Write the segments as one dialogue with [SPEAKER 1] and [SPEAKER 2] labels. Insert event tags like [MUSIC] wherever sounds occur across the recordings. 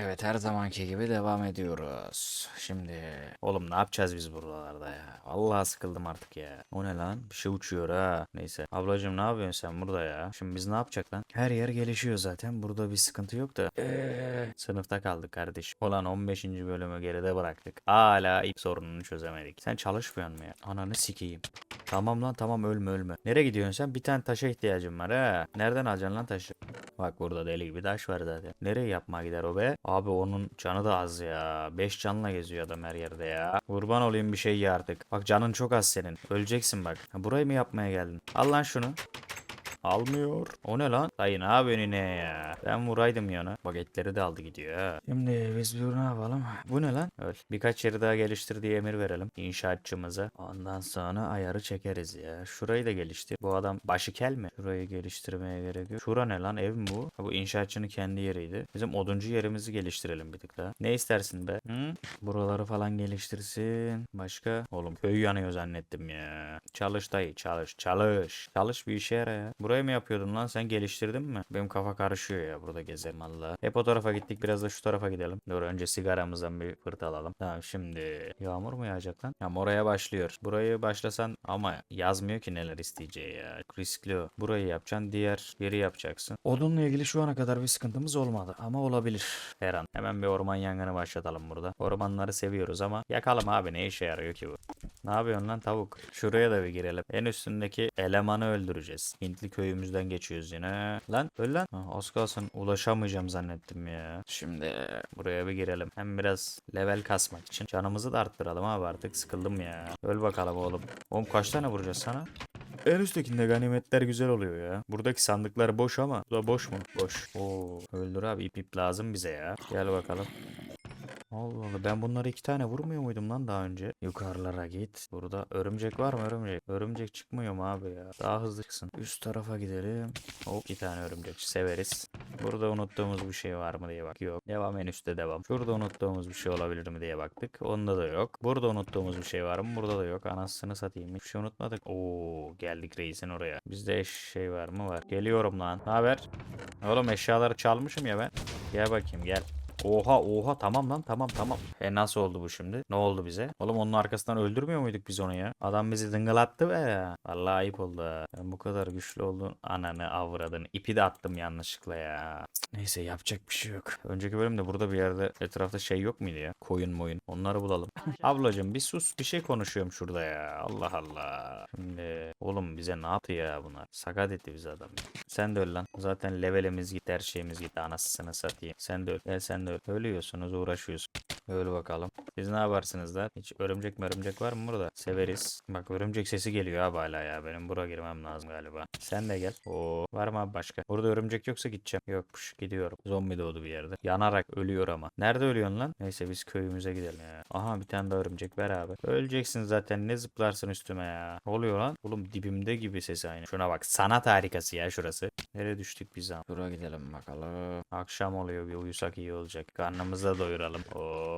[SPEAKER 1] Evet her zamanki gibi devam ediyoruz. Şimdi oğlum ne yapacağız biz buralarda ya? Vallahi sıkıldım artık ya. O ne lan? Bir şey uçuyor ha. Neyse. Ablacığım ne yapıyorsun sen burada ya? Şimdi biz ne yapacak lan? Her yer gelişiyor zaten. Burada bir sıkıntı yok da. Eee, sınıfta kaldık kardeşim. Ulan 15. bölümü geride bıraktık. Hala ilk sorununu çözemedik. Sen çalışmıyor musun ya? Ananı sikeyim. Tamam lan tamam ölme ölme. Nereye gidiyorsun sen? Bir tane taşa ihtiyacım var ha. Nereden alacaksın lan taşı? Bak burada deli gibi taş var zaten. Nereye yapmaya gider o be? Abi onun canı da az ya. 5 canla geziyor adam her yerde ya. Kurban olayım bir şey ye. Bak canın çok az senin. Öleceksin bak. Burayı mı yapmaya geldin? Al lan şunu. Almıyor. O ne lan? Dayı ne yapıyorsun ya? Ben vuraydım yana. Bak etleri de aldı gidiyor ha. Şimdi biz bir ne yapalım? Bu ne lan? Öl. Birkaç yeri daha geliştir diye emir verelim. İnşaatçımıza. Ondan sonra ayarı çekeriz ya. Şurayı da geliştir. Bu adam başı kel mi? Şurayı geliştirmeye gerek yok. Şura ne lan? Ev mi bu? Ha, bu inşaatçının kendi yeriydi. Bizim oduncu yerimizi geliştirelim bir tık daha. Ne istersin be? Hı? Buraları falan geliştirsin. Başka? Oğlum köy yanıyor zannettim ya. Çalış dayı çalış çalış. Çalış bir işe yara ya. Burayı mı yapıyordun lan sen geliştirdin mi? Benim kafa karışıyor ya burada gezerim valla. Hep o tarafa gittik biraz da şu tarafa gidelim. Dur önce sigaramızdan bir fırt alalım. Tamam şimdi yağmur mu yağacak lan? Ya oraya başlıyor. Burayı başlasan ama yazmıyor ki neler isteyeceği ya. Riskli o. Burayı yapacaksın diğer yeri yapacaksın. Odunla ilgili şu ana kadar bir sıkıntımız olmadı ama olabilir her an. Hemen bir orman yangını başlatalım burada. Ormanları seviyoruz ama yakalım abi ne işe yarıyor ki bu? Ne yapıyorsun lan tavuk? Şuraya da bir girelim. En üstündeki elemanı öldüreceğiz. Hintli köyümüzden geçiyoruz yine. Lan öl lan. Ha, az kalsın ulaşamayacağım zannettim ya. Şimdi buraya bir girelim. Hem biraz level kasmak için. Canımızı da arttıralım abi artık sıkıldım ya. Öl bakalım oğlum. Oğlum kaç tane vuracağız sana? En üsttekinde ganimetler güzel oluyor ya. Buradaki sandıklar boş ama. Bu da boş mu? Boş. Oo, öldür abi ip ip lazım bize ya. Gel bakalım. Allah Allah ben bunları iki tane vurmuyor muydum lan daha önce? Yukarılara git. Burada örümcek var mı örümcek? Örümcek çıkmıyor mu abi ya? Daha hızlı çıksın. Üst tarafa gidelim. Hop iki tane örümcek severiz. Burada unuttuğumuz bir şey var mı diye bak. Yok. Devam en üstte devam. Şurada unuttuğumuz bir şey olabilir mi diye baktık. Onda da yok. Burada unuttuğumuz bir şey var mı? Burada da yok. Anasını satayım. Hiçbir şey unutmadık. Oo geldik reisin oraya. Bizde şey var mı? Var. Geliyorum lan. Ne haber? Oğlum eşyaları çalmışım ya ben. Gel bakayım gel. Oha oha tamam lan tamam tamam. E nasıl oldu bu şimdi? Ne oldu bize? Oğlum onun arkasından öldürmüyor muyduk biz onu ya? Adam bizi dıngılattı be. Vallahi ayıp oldu. Ben bu kadar güçlü oldun. Ananı avradın. İpi de attım yanlışlıkla ya. Neyse yapacak bir şey yok. Önceki bölümde burada bir yerde etrafta şey yok muydu ya? Koyun moyun. Onları bulalım. Ablacım bir sus bir şey konuşuyorum şurada ya. Allah Allah. Şimdi oğlum bize ne yaptı ya bunlar? Sakat etti bizi adam. ya. Sen de öl lan. Zaten levelimiz gitti her şeyimiz gitti. Anasını satayım. Sen de öl. Gel sen de öl. Ölüyorsunuz uğraşıyorsun. Öl bakalım. Siz ne yaparsınız da? Hiç örümcek örümcek var mı burada? Severiz. Bak örümcek sesi geliyor abi hala ya. Benim buraya girmem lazım galiba. Sen de gel. Oo var mı abi başka? Burada örümcek yoksa gideceğim. Yokmuş. Gidiyorum. Zombi doğdu bir yerde. Yanarak ölüyor ama. Nerede ölüyorsun lan? Neyse biz köyümüze gidelim ya. Aha bir tane daha örümcek ver abi. Öleceksin zaten. Ne zıplarsın üstüme ya. Ne oluyor lan? Oğlum dibimde gibi sesi aynı. Şuna bak. Sanat harikası ya şurası. Nereye düştük biz ama? Şuraya gidelim bakalım. Akşam oluyor. Bir uyusak iyi olacak. Karnımızı da doyuralım. Oo.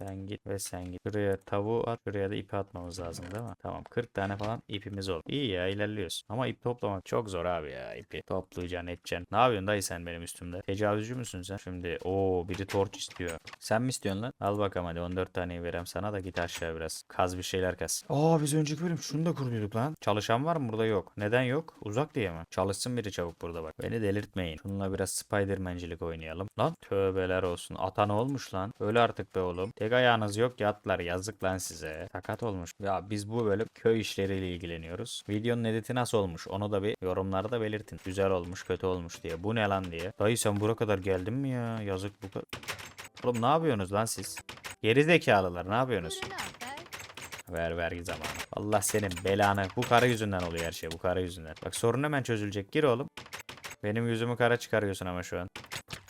[SPEAKER 1] Sen git ve sen git. Şuraya tavuğu at. Şuraya da ipi atmamız lazım değil mi? Tamam 40 tane falan ipimiz oldu. İyi ya ilerliyoruz. Ama ip toplamak çok zor abi ya ipi. Toplayacaksın edeceksin. Ne yapıyorsun dayı sen benim üstümde? Tecavüzcü müsün sen? Şimdi o biri torç istiyor. Sen mi istiyorsun lan? Al bakalım hadi 14 taneyi verem sana da git aşağı biraz. Kaz bir şeyler kaz. Aa biz önceki bölüm şunu da kuruyorduk lan. Çalışan var mı burada yok. Neden yok? Uzak diye mi? Çalışsın biri çabuk burada bak. Beni delirtmeyin. Şununla biraz Spidermancilik oynayalım. Lan tövbeler olsun. Ata ne olmuş lan? Öyle artık be oğlum. Tek ayağınız yok yatlar. Yazık lan size. Sakat olmuş. Ya biz bu bölüm köy işleriyle ilgileniyoruz. Videonun editi nasıl olmuş? Onu da bir yorumlarda belirtin. Güzel olmuş, kötü olmuş diye. Bu ne lan diye. Dayı sen buraya kadar geldin mi ya? Yazık bu kadar. Oğlum ne yapıyorsunuz lan siz? Geri zekalılar ne yapıyorsunuz? Ver vergi zamanı. Allah senin belanı. Bu kara yüzünden oluyor her şey. Bu kara yüzünden. Bak sorun hemen çözülecek. Gir oğlum. Benim yüzümü kara çıkarıyorsun ama şu an.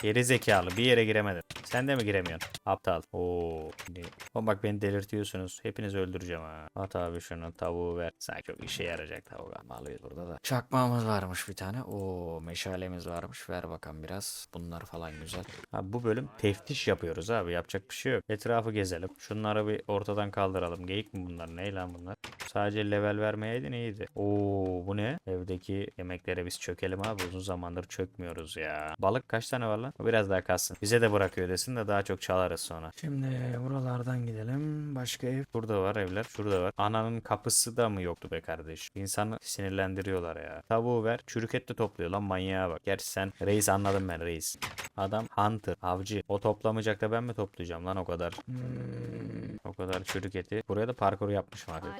[SPEAKER 1] Geri zekalı bir yere giremedin. Sen de mi giremiyorsun? Aptal. Oo. Şimdi- Oğlum bak beni delirtiyorsunuz. Hepinizi öldüreceğim ha. At abi şunu tavuğu ver. Sanki çok işe yarayacak tavuk ama alıyoruz burada da. Çakmağımız varmış bir tane. Oo meşalemiz varmış. Ver bakalım biraz. Bunlar falan güzel. Abi bu bölüm teftiş yapıyoruz abi. Yapacak bir şey yok. Etrafı gezelim. Şunları bir ortadan kaldıralım. Geyik mi bunlar? Ne lan bunlar? Sadece level vermeyeydin iyiydi. Oo bu ne? Evdeki yemeklere biz çökelim abi. Uzun zamandır çökmüyoruz ya. Balık kaç tane var lan? Sonra. O biraz daha kalsın. Bize de bırakıyor desin de daha çok çalarız sonra. Şimdi buralardan gidelim. Başka ev. Burada var evler. Şurada var. Ananın kapısı da mı yoktu be kardeş? İnsanı sinirlendiriyorlar ya. Tavuğu ver. Çürük et de topluyor lan manyağa bak. Gerçi sen reis anladım ben reis. Adam hunter, avcı. O toplamayacak da ben mi toplayacağım lan o kadar? Hmm, o kadar çürük eti. Buraya da parkur yapmışım artık.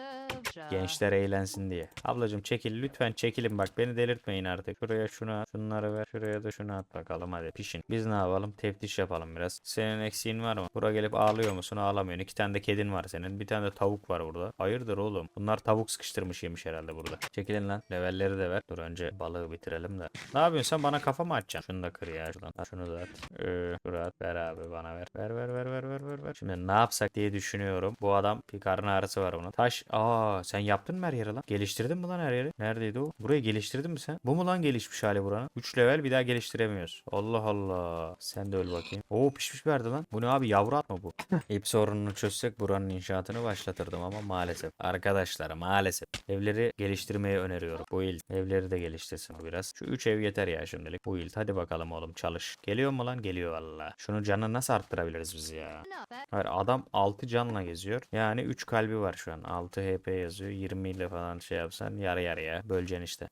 [SPEAKER 1] Gençler eğlensin diye. Ablacım çekil lütfen çekilin bak beni delirtmeyin artık. Şuraya şunu at. Şunları ver. Şuraya da şunu at bakalım hadi pişin. Biz ne yapalım? Teftiş yapalım biraz. Senin eksiğin var mı? Buraya gelip ağlıyor musun? Ağlamıyorsun. İki tane de kedin var senin. Bir tane de tavuk var burada. Hayırdır oğlum? Bunlar tavuk sıkıştırmış yemiş herhalde burada. Çekilin lan. Levelleri de ver. Dur önce balığı bitirelim de. Ne yapıyorsun sen bana kafa mı atacaksın? Şunu da kır ya şuradan. Şunu da at. Ee. Ver abi bana ver. Ver ver ver ver ver ver ver. Şimdi ne yapsak diye düşünüyorum. Bu adam bir karın ağrısı var bunun. Taş. Aa sen yaptın mı her yeri lan? Geliştirdin mi lan her yeri? Neredeydi o? Burayı geliştirdin mi sen? Bu mu lan gelişmiş hali buranın? 3 level bir daha geliştiremiyoruz. Allah Allah. Sen de öl bakayım. Oo pişmiş verdi lan. Bu ne abi yavru at mı bu? [LAUGHS] İp sorununu çözsek buranın inşaatını başlatırdım ama maalesef. Arkadaşlar maalesef. Evleri geliştirmeyi öneriyorum. Bu il evleri de geliştirsin biraz. Şu 3 ev yeter ya şimdilik. Bu il hadi bakalım oğlum çalış. Geliyor mu lan? Geliyor valla. Şunu canını nasıl arttırabiliriz biz ya? Hayır adam 6 canla geziyor. Yani 3 kalbi var şu an. 6 HP yazıyor. 20 ile falan şey yapsan yarı yarıya böleceksin işte.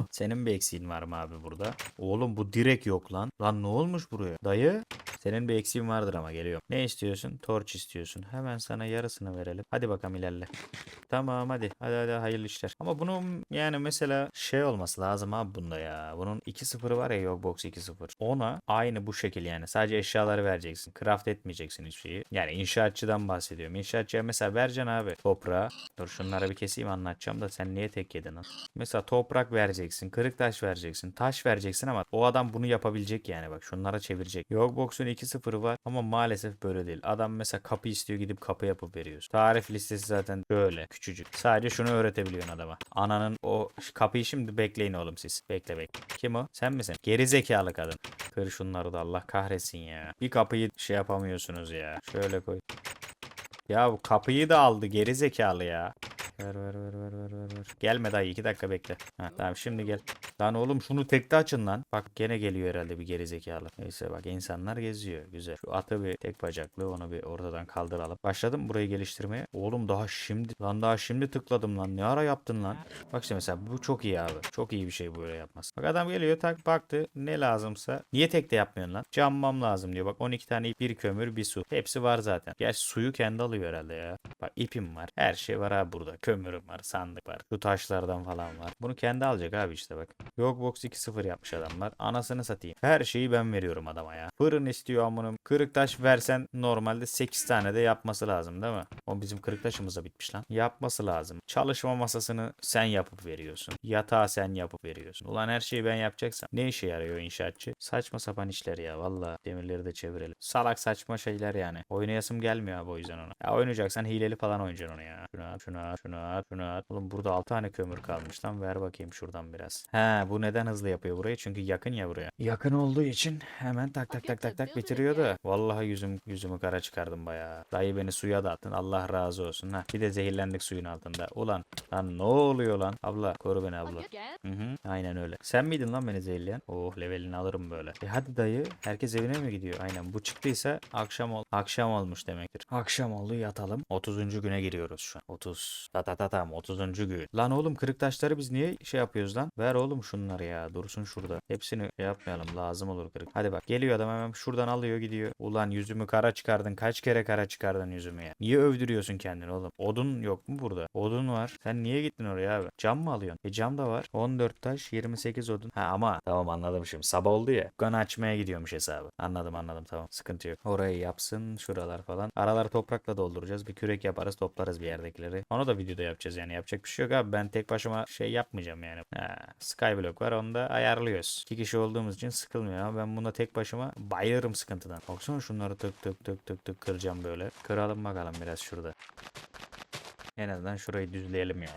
[SPEAKER 1] [COUGHS] Senin bir eksiğin var mı abi burada? Oğlum bu direkt yok lan. Lan ne olmuş buraya? Dayı senin bir eksiğin vardır ama geliyor. Ne istiyorsun? Torç istiyorsun. Hemen sana yarısını verelim. Hadi bakalım ilerle. Tamam hadi. Hadi hadi hayırlı işler. Ama bunun yani mesela şey olması lazım abi bunda ya. Bunun 2-0'ı var ya Yogbox 2-0. Ona aynı bu şekil yani. Sadece eşyaları vereceksin. Craft etmeyeceksin hiçbir şeyi. Yani inşaatçıdan bahsediyorum. İnşaatçıya mesela vereceksin abi toprağı. Dur şunları bir keseyim anlatacağım da sen niye tek yedin? Mesela toprak vereceksin. Kırık taş vereceksin. Taş vereceksin ama o adam bunu yapabilecek yani bak. Şunlara çevirecek. Yogbox'un 2-0'ı var ama maalesef böyle değil. Adam mesela kapı istiyor gidip kapı yapıp veriyorsun. Tarif listesi zaten böyle küçücük. Sadece şunu öğretebiliyorsun adama. Ananın o kapıyı şimdi bekleyin oğlum siz. Bekle bekle. Kim o? Sen misin? Geri zekalı kadın. Kır şunları da Allah kahretsin ya. Bir kapıyı şey yapamıyorsunuz ya. Şöyle koy. Ya bu kapıyı da aldı geri zekalı ya. Ver ver ver ver ver ver ver. Gelme dayı iki dakika bekle. Ha, tamam şimdi gel. Lan oğlum şunu tekte açın lan. Bak gene geliyor herhalde bir geri zekalı. Neyse bak insanlar geziyor. Güzel. Şu atı bir tek bacaklı onu bir ortadan kaldıralım. Başladım burayı geliştirmeye. Oğlum daha şimdi lan daha şimdi tıkladım lan. Ne ara yaptın lan? Bak işte mesela bu çok iyi abi. Çok iyi bir şey böyle yapması. Bak adam geliyor tak baktı ne lazımsa. Niye tekte yapmıyorsun lan? Cammam lazım diyor. Bak 12 tane ip, bir kömür bir su. Hepsi var zaten. Gerçi suyu kendi alıyor herhalde ya. Bak ipim var. Her şey var abi burada. Kömürüm var. Sandık var. Şu taşlardan falan var. Bunu kendi alacak abi işte bak. Yogbox 2.0 yapmış adamlar. Anasını satayım. Her şeyi ben veriyorum adama ya. Fırın istiyor amınım. Kırık taş versen normalde 8 tane de yapması lazım değil mi? O bizim kırık taşımız da bitmiş lan. Yapması lazım. Çalışma masasını sen yapıp veriyorsun. Yatağı sen yapıp veriyorsun. Ulan her şeyi ben yapacaksam ne işe yarıyor inşaatçı? Saçma sapan işler ya valla. Demirleri de çevirelim. Salak saçma şeyler yani. Oynayasım gelmiyor abi o yüzden ona. Ya oynayacaksan hileli falan oynayacaksın onu ya. Şunu at, şunu at, şunu at, şunu at. Oğlum burada 6 tane kömür kalmış lan. Ver bakayım şuradan biraz. He bu neden hızlı yapıyor burayı? Çünkü yakın ya buraya. Yakın olduğu için hemen tak tak tak tak tak bitiriyor da. Vallahi yüzüm yüzümü kara çıkardım bayağı. Dayı beni suya da attın. Allah razı olsun. Ha bir de zehirlendik suyun altında. Ulan lan ne oluyor lan? Abla koru beni abla. Hı hı. Aynen öyle. Sen miydin lan beni zehirleyen? Oh levelini alırım böyle. E hadi dayı. Herkes evine mi gidiyor? Aynen. Bu çıktıysa akşam ol akşam olmuş demektir. Akşam oldu yatalım. 30. güne giriyoruz şu an. 30. Ta ta ta tam 30. gün. Lan oğlum kırık taşları biz niye şey yapıyoruz lan? Ver oğlum şunları ya. Dursun şurada. Hepsini yapmayalım. Lazım olur kırık. Hadi bak. Geliyor adam hemen şuradan alıyor gidiyor. Ulan yüzümü kara çıkardın. Kaç kere kara çıkardın yüzümü ya? Niye övdürüyorsun kendini oğlum? Odun yok mu burada? Odun var. Sen niye gittin oraya abi? Cam mı alıyorsun? E cam da var. 14 taş 28 odun. Ha ama tamam anladım şimdi. Sabah oldu ya. Dükkanı açmaya gidiyormuş hesabı. Anladım anladım tamam. Sıkıntı yok. Orayı yapsın. Şuralar falan. Aralar toprakla dolduracağız. Bir kürek yaparız toplarız bir yerdekileri. Onu da videoda yapacağız yani. Yapacak bir şey yok abi. Ben tek başıma şey yapmayacağım yani. Ha, Skyblock var. Onu da ayarlıyoruz. İki kişi olduğumuz için sıkılmıyor ama ben bunda tek başıma bayılırım sıkıntıdan. Baksana şunları tık tık tık tık tık kıracağım böyle. Kıralım bakalım biraz şurada. En azından şurayı düzleyelim ya.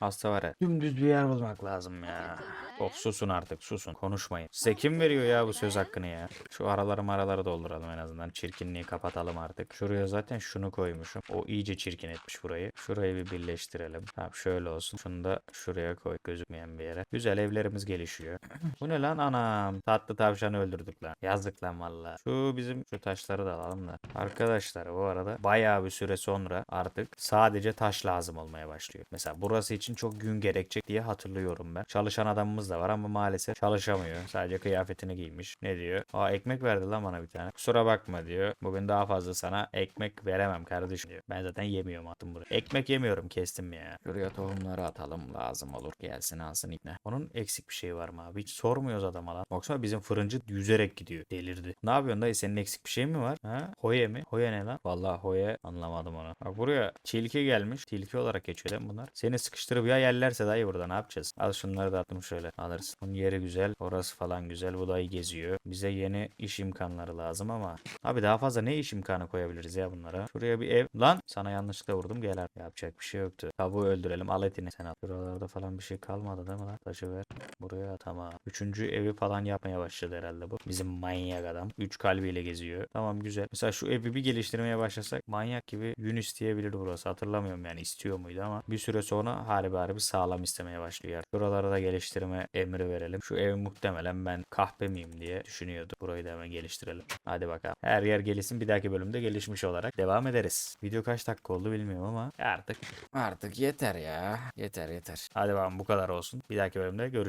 [SPEAKER 1] Hasta var ya. Dümdüz bir yer bulmak lazım ya. Oh susun artık susun konuşmayın. Size kim veriyor ya bu söz hakkını ya? Şu araları maraları dolduralım en azından. Çirkinliği kapatalım artık. Şuraya zaten şunu koymuşum. O iyice çirkin etmiş burayı. Şurayı bir birleştirelim. Tamam şöyle olsun. Şunu da şuraya koy gözükmeyen bir yere. Güzel evlerimiz gelişiyor. [CLEARS THROAT] bu ne lan anam? Tatlı tavşanı öldürdük lan. Yazık lan valla. Şu bizim şu taşları da alalım da. Arkadaşlar bu arada bayağı bir süre sonra artık sadece taş lazım olmaya başlıyor. Mesela burası için çok gün gerekecek diye hatırlıyorum ben. Çalışan adamımız da var ama maalesef çalışamıyor. Sadece kıyafetini giymiş. Ne diyor? Aa ekmek verdi lan bana bir tane. Kusura bakma diyor. Bugün daha fazla sana ekmek veremem kardeşim diyor. Ben zaten yemiyorum attım buraya. Ekmek yemiyorum kestim ya. Şuraya tohumları atalım lazım olur. Gelsin alsın ikne. Onun eksik bir şey var mı abi? Hiç sormuyoruz adama lan. Baksana bizim fırıncı yüzerek gidiyor. Delirdi. Ne yapıyorsun dayı? Senin eksik bir şey mi var? Ha? Hoye mi? Hoye ne lan? Vallahi hoye anlamadım onu. Bak buraya tilki gelmiş. Tilki olarak geçiyor lan bunlar. Seni sıkıştırıp ya yerlerse dayı burada ne yapacağız? Al şunları da attım şöyle. Alırız. Bunun yeri güzel. Orası falan güzel. Bu dayı geziyor. Bize yeni iş imkanları lazım ama. Abi daha fazla ne iş imkanı koyabiliriz ya bunlara? Şuraya bir ev. Lan sana yanlışlıkla vurdum. Gel abi. Yapacak bir şey yoktu. Tavuğu öldürelim. Al etini sen al. Şuralarda falan bir şey kalmadı değil mi lan? Taşı ver. Buraya tamam. Üçüncü evi falan yapmaya başladı herhalde bu. Bizim manyak adam. Üç kalbiyle geziyor. Tamam güzel. Mesela şu evi bir geliştirmeye başlasak manyak gibi yün isteyebilir burası. Hatırlamıyorum yani istiyor muydu ama bir süre sonra harbi harbi sağlam istemeye başlıyor. Şuraları da geliştirme emri verelim. Şu ev muhtemelen ben kahpe miyim diye düşünüyordum. Burayı da hemen geliştirelim. Hadi bakalım. Her yer gelişsin. Bir dahaki bölümde gelişmiş olarak devam ederiz. Video kaç dakika oldu bilmiyorum ama artık artık yeter ya. Yeter yeter. Hadi bakalım bu kadar olsun. Bir dahaki bölümde görüşürüz.